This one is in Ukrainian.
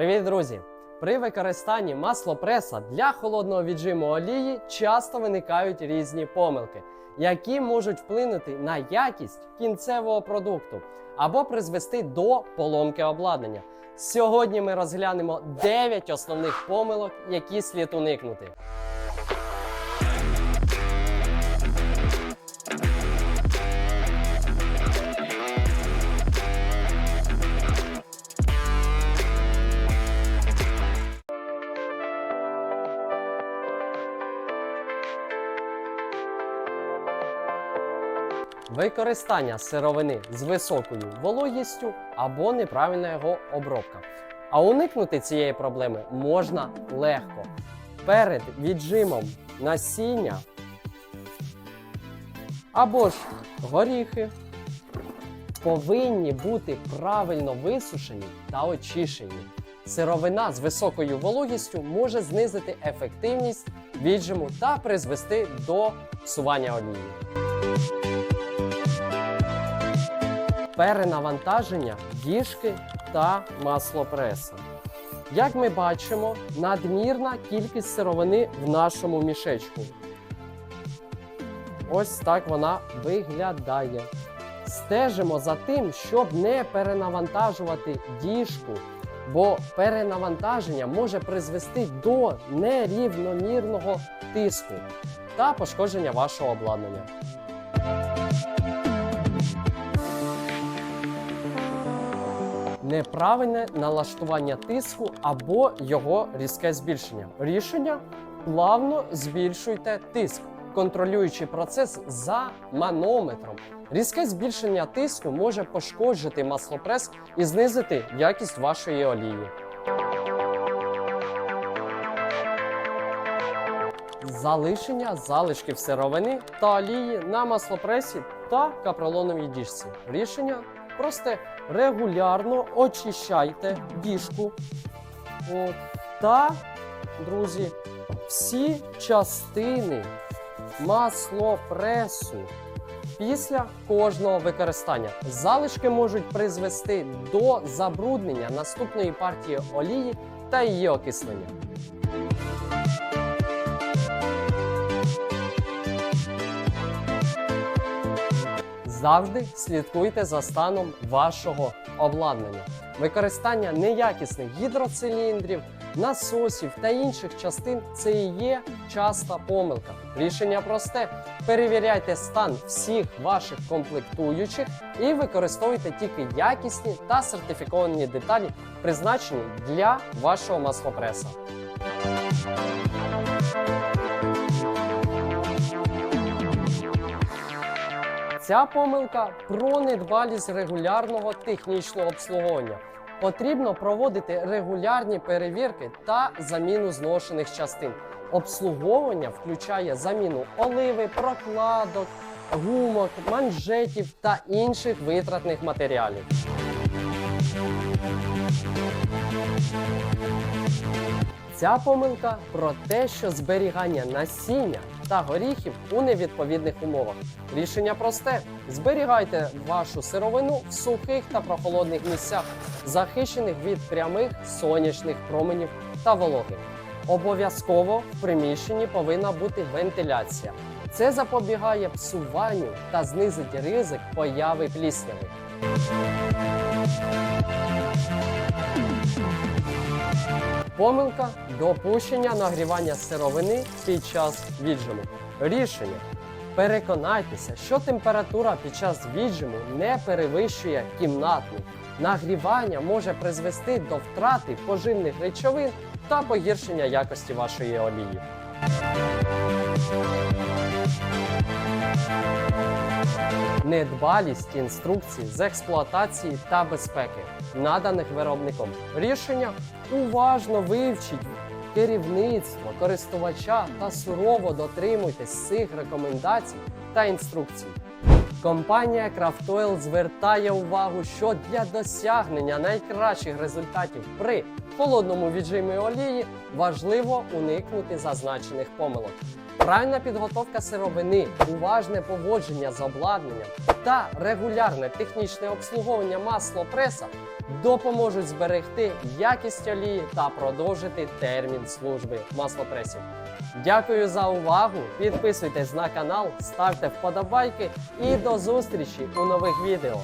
Привіт, друзі! При використанні маслопреса для холодного віджиму олії часто виникають різні помилки, які можуть вплинути на якість кінцевого продукту або призвести до поломки обладнання. Сьогодні ми розглянемо 9 основних помилок, які слід уникнути. Використання сировини з високою вологістю або неправильна його обробка. А уникнути цієї проблеми можна легко. Перед віджимом насіння або ж горіхи повинні бути правильно висушені та очищені. Сировина з високою вологістю може знизити ефективність віджиму та призвести до псування олії. Перенавантаження діжки та маслопреса. Як ми бачимо, надмірна кількість сировини в нашому мішечку. Ось так вона виглядає. Стежимо за тим, щоб не перенавантажувати діжку, бо перенавантаження може призвести до нерівномірного тиску та пошкодження вашого обладнання. Неправильне налаштування тиску або його різке збільшення. Рішення плавно збільшуйте тиск, контролюючи процес за манометром. Різке збільшення тиску може пошкоджити маслопрес і знизити якість вашої олії. Залишення залишків сировини та олії на маслопресі та капролоновій діжці. Рішення просте. Регулярно очищайте діжку. От. Та, друзі, всі частини маслопресу після кожного використання. Залишки можуть призвести до забруднення наступної партії олії та її окислення. Завжди слідкуйте за станом вашого обладнання. Використання неякісних гідроциліндрів, насосів та інших частин це і є часта помилка. Рішення просте: перевіряйте стан всіх ваших комплектуючих і використовуйте тільки якісні та сертифіковані деталі, призначені для вашого маслопреса. Ця помилка про недбалість регулярного технічного обслуговування. Потрібно проводити регулярні перевірки та заміну зношених частин. Обслуговування включає заміну оливи, прокладок, гумок, манжетів та інших витратних матеріалів. Ця помилка про те, що зберігання насіння та горіхів у невідповідних умовах. Рішення просте: зберігайте вашу сировину в сухих та прохолодних місцях, захищених від прямих сонячних променів та вологи. Обов'язково в приміщенні повинна бути вентиляція. Це запобігає псуванню та знизить ризик появи плісняви. Помилка допущення нагрівання сировини під час віджиму. Рішення. Переконайтеся, що температура під час віджиму не перевищує кімнатну. Нагрівання може призвести до втрати поживних речовин та погіршення якості вашої олії. Недбалість інструкцій з експлуатації та безпеки, наданих виробником. Рішення уважно вивчіть керівництво, користувача та сурово дотримуйтесь цих рекомендацій та інструкцій. Компанія Craft звертає увагу, що для досягнення найкращих результатів при холодному віджимі олії важливо уникнути зазначених помилок. Правильна підготовка сировини, уважне поводження з обладнанням та регулярне технічне обслуговування маслопреса допоможуть зберегти якість олії та продовжити термін служби маслопресів. Дякую за увагу! Підписуйтесь на канал, ставте вподобайки і до зустрічі у нових відео.